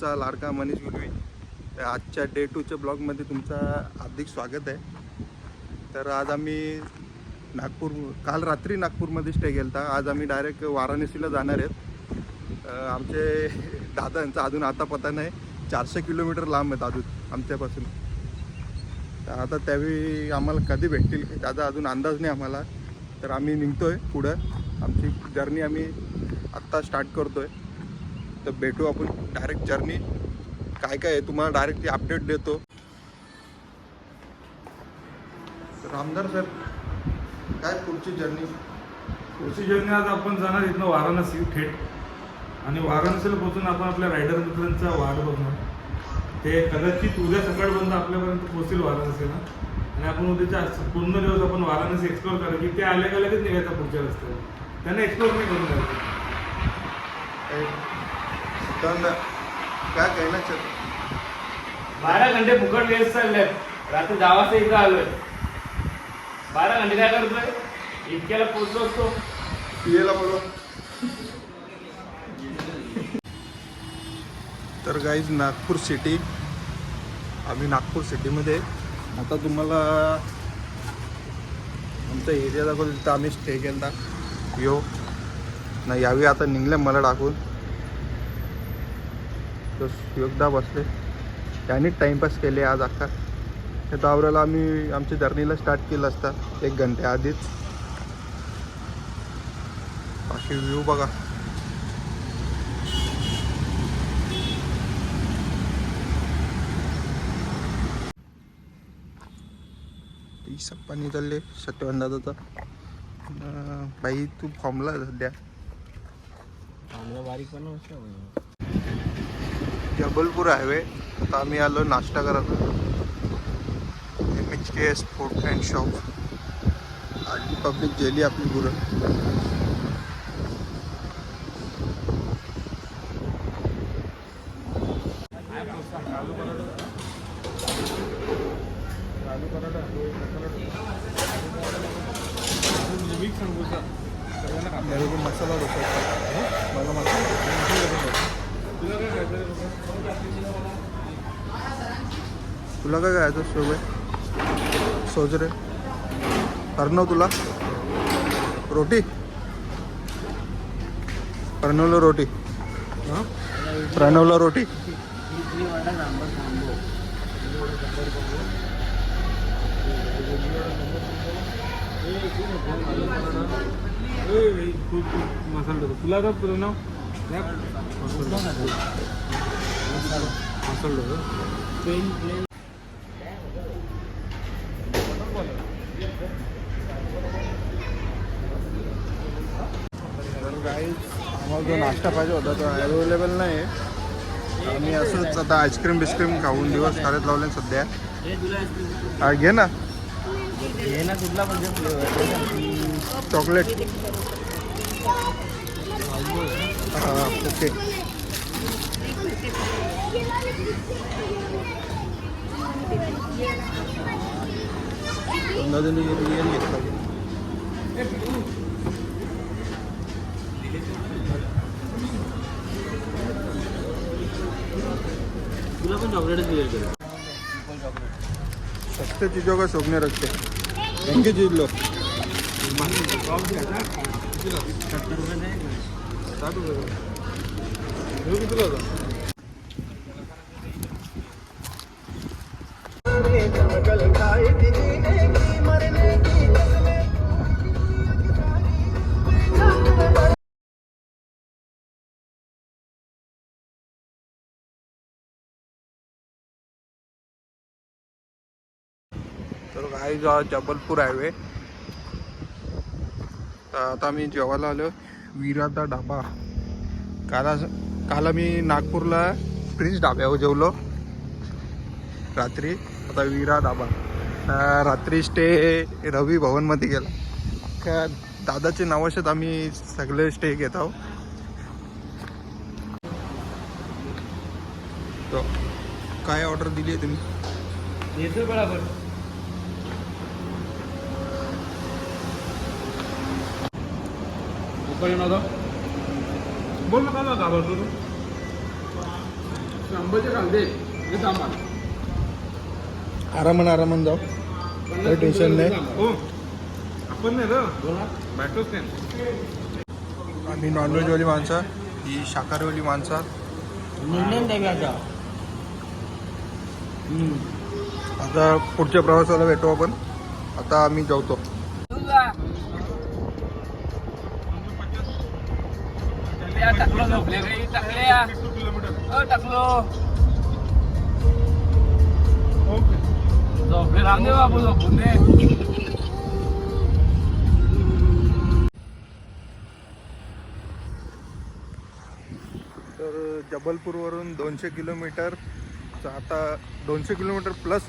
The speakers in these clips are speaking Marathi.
तुमचा लाडका मनीष गुलवी तर आजच्या डे टूच्या ब्लॉगमध्ये तुमचं हार्दिक स्वागत आहे. तर आज आम्ही नागपूर काल रात्री नागपूरमध्ये स्टे केला आज आम्ही डायरेक्ट वाराणसीला जाणार आहेत. आमचे दादा यांचा अजून आता पता नाही. चारशे किलोमीटर लांब आहेत अजून आमच्यापासून. तर आता त्यावेळी आम्हाला कधी भेटतील त्याचा अजून अंदाज नाही आम्हाला. तर आम्ही निघतो आहे पुढं. आमची जर्नी आम्ही आत्ता स्टार्ट करतो आहे तर भेटू आपण डायरेक्ट जर्नी काय काय आहे तुम्हाला डायरेक्ट अपडेट देतो. तर आमदार सर काय पुढची जर्नी पुढची जर्नी आज आपण जाणार इथनं वाराणसी थेट. आणि वाराणसीला पोहोचून आपण आपल्या रायडर मित्रांचा वाट बघणार. ते कदाचित उद्या सकाळपर्यंत आपल्यापर्यंत पोहोचतील वाराणसीला. आणि आपण उद्याच्या पूर्ण दिवस आपण वाराणसी एक्सप्लोर की ते आल्या का लगेच निघायचा पुढच्या रस्त्यावर. त्यांना एक्सप्लोर नाही करून जायचं. तर काय कहना सर बारा घंटे फुकट वेस्ट चालले. रात्री दहा वाजता इथं आलोय. बारा घंटे काय करतोय इतक्याला पोहोचलो असतो. तर गाईज नागपूर सिटी आम्ही नागपूर सिटीमध्ये आहे. आता तुम्हाला आमचा एरिया दाखवतो तिथं आम्ही स्टे केला यो. ना यावी आता निघले मला टाकून. तर एकदा बसले. त्याने टाईमपास केले आज अख्खा. त्या दावऱ्याला आम्ही आमच्या जर्नीला स्टार्ट केलं असता एक घंट्या आधीच. बाकी व्ह्यू बघा. सप्पा निघाले चालले सत्यवान दादाचा बाई तू फॉर्मला सध्या. बारीक पण जबलपूर हायवे. आता आम्ही आलो नाश्ता करायला M H K S food and shop आधी पब्लिक जेली आपली गुरं मसाला डोसा मला मसाला तुला काय खायचं तुला काय शोभ. आहे सोच रे. अर्णव तुला. रोटी. प्रणवला रोटी. हां? प्रणवला रोटी. मसाला तुला का प्रणव. आम्हाला जो नाश्ता पाहिजे होता तो अवेलेबल नाही आहे आम्ही असंच आता आईस्क्रीम बिस्क्रीम खाऊन दिवस चालत लावले सध्या हा, घे ना घे ना कुठला म्हणजे चॉकलेट हा ओके. नदीने घेतला तुला पण चॉकलेटच क्लिअर केलं सस्ते चीजों का शौक नहीं रखते महंगी कितीला होता तर काही जबलपूर हायवे आता आम्ही जेवायला आलो विराता ढाबा काल काल आम्ही नागपूरला प्रिन्स ढाब्यावर जेवलो. रात्री आता विरा ढाबा रात्री स्टे रवी भवनमध्ये गेला. का दादाचे नावाशात आम्ही सगळे स्टे घेत आहोत. काय ऑर्डर दिली आहे तुम्ही? बरोबर. उपाय नव्हता बोल ना काय घाबरतो तू. शंभरचे हे थांबा आरामान आरामान जाऊ. काही टेन्शन नाही. हो. आपण नाही बॅटोच नाही. आम्ही नॉनव्हेजवाली माणसं ही शाकाहारीवाली माणसं आता पुढच्या प्रवासाला भेटू आपण. आता आम्ही जेवतो टाकलो झोपले काही टाकल्या अ टाकलो. ओके झोपले रामदेव बाबू झोपून दे. तर जबलपूरवरून दोनशे किलोमीटर आता दोनशे किलोमीटर प्लस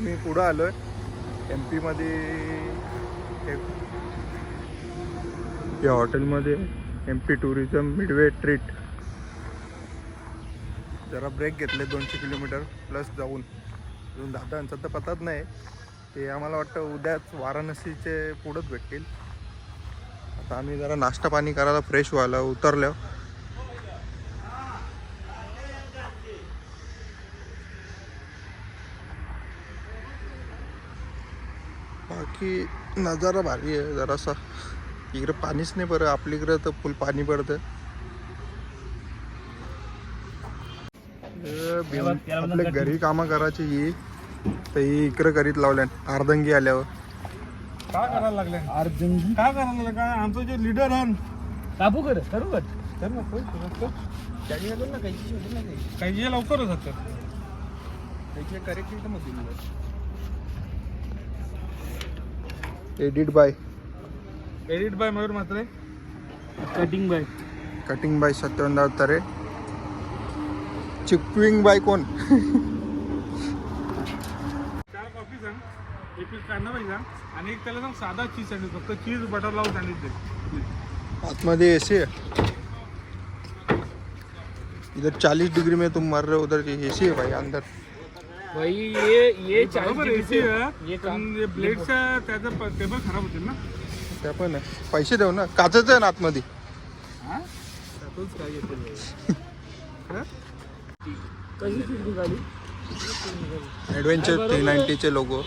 मी पुढं आलो आहे एम पीमध्ये एक या हॉटेलमध्ये M P tourism midway treat जरा ब्रेक घेतले दोनशे किलोमीटर प्लस जाऊन. अजून दादांचा तर पताच नाही. ते आम्हाला वाटतं उद्याच वाराणसीचे पुढंच भेटतील. आता आम्ही जरा नाश्ता पाणी करायला फ्रेश व्हायला उतरलो. बाकी नजारा भारी आहे जरासा. इकडे पाणीच नाही बरं आपलीकडे तर फुल पाणी पडतं आपल्या घरी कामं करायची ही. तर ही इकडे करीत लावल्या अर्धंगी आल्यावर. काय करायला लागले अर्जंट काय करायला लागले काय आमचं जे लिडर आहे काबू कर करू कर. तर ना. काही जे लवकरच होतं edit by edit by Mayur Matre cutting by cutting by Satyavant Avtare चिकविंग bye कोण चार कॉफी सांग एक कांदा पाहिजे सांग आणि एक त्याला सांग साधा चीज सँडविच फक्त चीज बटर लावून सँडविच दे आतमध्ये एसी है इधर 40 डिग्री में तुम मर रहे हो उधर एसी है भाई अंदर। भाई ये ये एसी आहे ये हे ब्लेडच्या त्याचं टेबल खराब होतील ना। त्या पण आहे पैसे देऊ ना. काचच आहे ना आतमध्ये. ॲडव्हेंचर थ्री नाईन्टीचे लोगो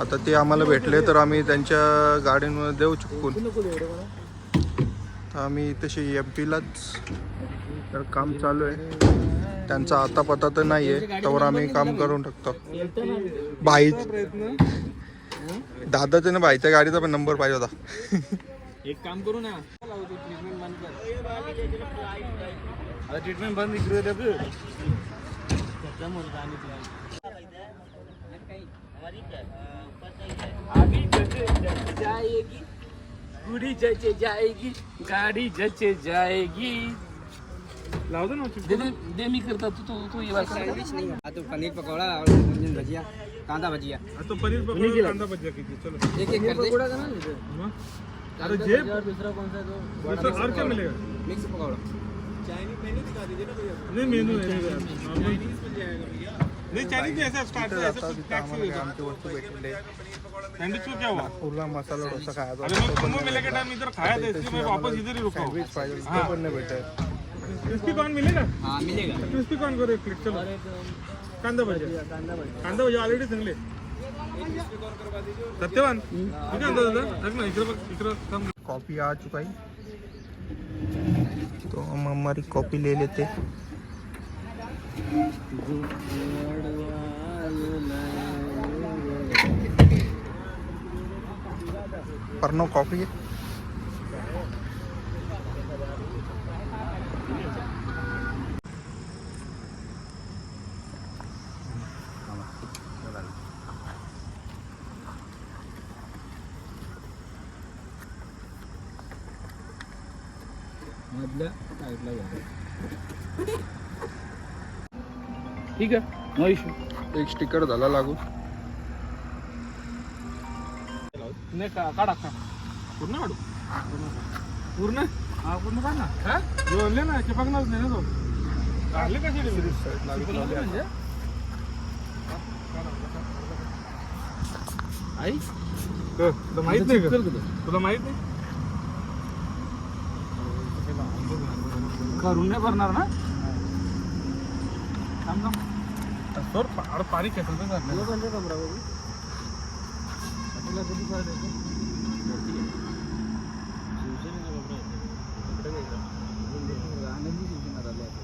आता ते आम्हाला भेटले तर आम्ही त्यांच्या गाडीमध्ये देऊ चुकून. आम्ही तशी एम पीलाच तर काम चालू आहे. त्यांचा आता पता तर नाही आहे त्यावर आम्ही काम करून टाकतो. प्रयत्न. दादाच्या ना भाईच्या गाडीचा पण नंबर पाहिजे होता. एक काम करू ना. ट्रीटमेंट बंद कर आता ट्रीटमेंट बंद जाएगी गुड़ी जचे जाएगी गाड़ी जचे जाएगी. लावतो ना दे मी करता. तू तू तू ये बात कर. हाँ तो पनीर पकौड़ा और मंजन भजिया कांदा भजिया। आता तो पनीर पकौडा कांदा भजिया किती चलो। एक एक कर दे। मग? अरे जे दूसरा कौन सा दो दूसरा और क्या मिलेगा? मिक्स पकौड़ा। नहीं मेनू है नहीं चाइनीज़ भी ऐसा स्टार्ट है ऐसा टैक्सी वस्तू भेटले सैंडविच को क्या हुआ? पुरला मसाला डोसा खायचा अरे मैं कुंभ मेले के टाइम इधर खाया था इसलिए मैं वापस इधर ही रुका हूँ। सँडविच ते पण नाही भेटत क्रिस्पी कॉर्न मिलेगा? हाँ मिलेगा। क्रिस्पी कॉर्न करो एक प्लेट चलो कांदा भजिया कांदा भजिया ऑलरेडी चांगले सत्यवान? ना कॉफ़ी आ चुका है। तो हम हमारी कॉपी ले लेते। परनो कॉफ़ी है। ठीक आहे नो इशू एक स्टिकर झाला लागू. नाही का काढा का पूर्ण काढू? पूर्ण? हा पूर्ण काढ ना. हा? जोडले ना चिपकणारच नाही ना तो. काढले कसे म्हणजे? आई? तुला माहीत नाही का? तुला माहीत नाही? करून नाही भरणार ना थांब थांब. सोड पा- पाणी खेचलं तर चाललं. तुला कोणतं कमरा बघू? आपल्याला कधी कळत आहे का? शिवसेनेचा कमरा आहे. इकडे नाही का? आनंदी शिवसेना झाली आता.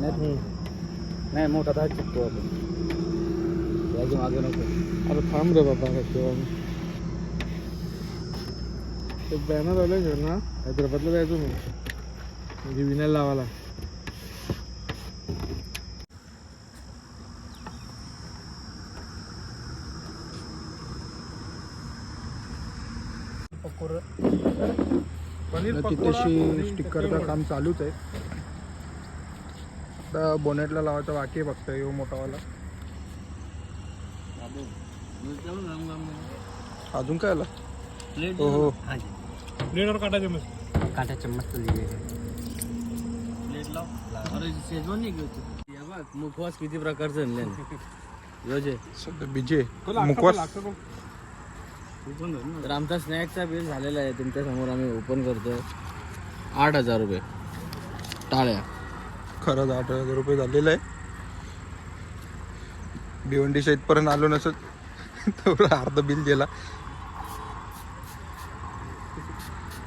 नाही नाही मोठा तर चिपतो आपण त्याच्यामागे नको अरे थांब रे बाबा ते बॅनर आलं ना हैदराबादला जायचो मी. म्हणजे विनायला लावायला. तिथेशी स्टिक्करचं काम चालूच आहे. आता बोनेटला लावायचं बाकी आहे फक्त यो मोठावाला. अजून काय आला? हो हो. प्लेटवर काटायचे मस्त. काटा चम्मच मुखवास किती प्रकारचे आणले योजे सध्या बिजे. मुखवास. तर आमचा स्नॅक्सचा बिल झालेला आहे. तुमच्यासमोर आम्ही ओपन करतोय. आठ हजार रुपये. टाळ्या. खरंच आठ हजार रुपये झालेलं आहे. भिवंडी इथपर्यंत आलो नसत. तेवढं अर्ध बिल गेला.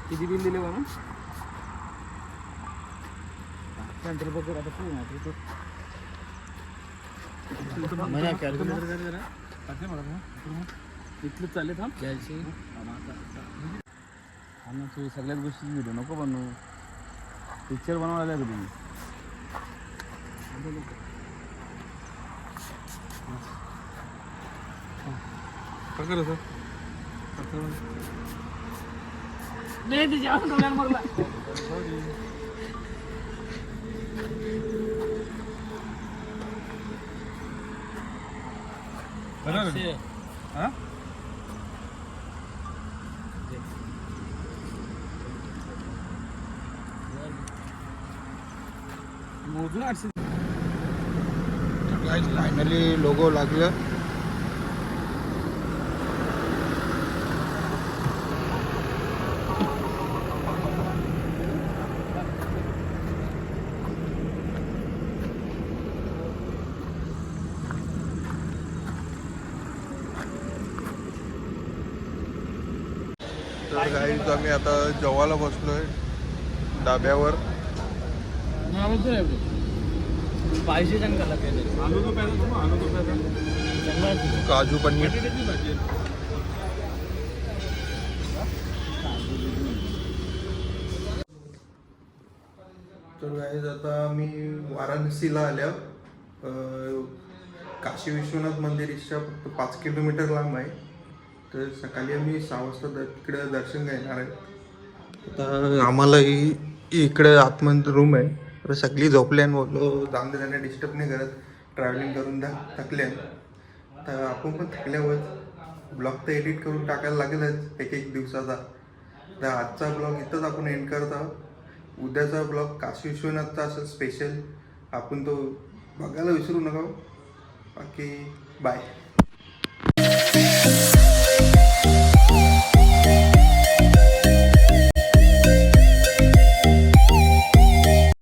किती बिल दिले नंतर बघू आता कॅल्क्युलेटर कर जरा इथलं चालेल थांब. घ्यायची. आणि तू सगळ्याच गोष्टी व्हिडिओ नको बनवू. पिक्चर बनवायला का तुम्ही काय करायचं नाही ते जेवण डोळ्यात मरला बरं हा मोजून आठशे फायनली लोगो लागलं गाईज आम्ही आता जेवायला डाब्यावर. आलू तो प्यायचा काजू पनीर. आहे. तर गाईज आता मी वाराणसीला आल्या. काशी विश्वनाथ मंदिर इथच्या फक्त पाच किलोमीटर लांब आहे. तर सकाळी आम्ही सहा वाजता द दर्शन घेणार आहे. आता आम्हाला इ- इकडे आतमध्ये रूम आहे. तर सगळी झोपली आणि बोललो जाऊन त्यांना डिस्टर्ब नाही करत. ट्रॅव्हलिंग करून द्या थकल्या. तर आपण पण थकल्यावर ब्लॉग तर एडिट करून टाकायला लागेलच एक एक दिवसाचा. तर आजचा ब्लॉग इथंच आपण एंड करत आहोत. उद्याचा ब्लॉग काशी विश्वनाथचा असेल स्पेशल आपण तो बघायला विसरू नका हो. बाकी बाय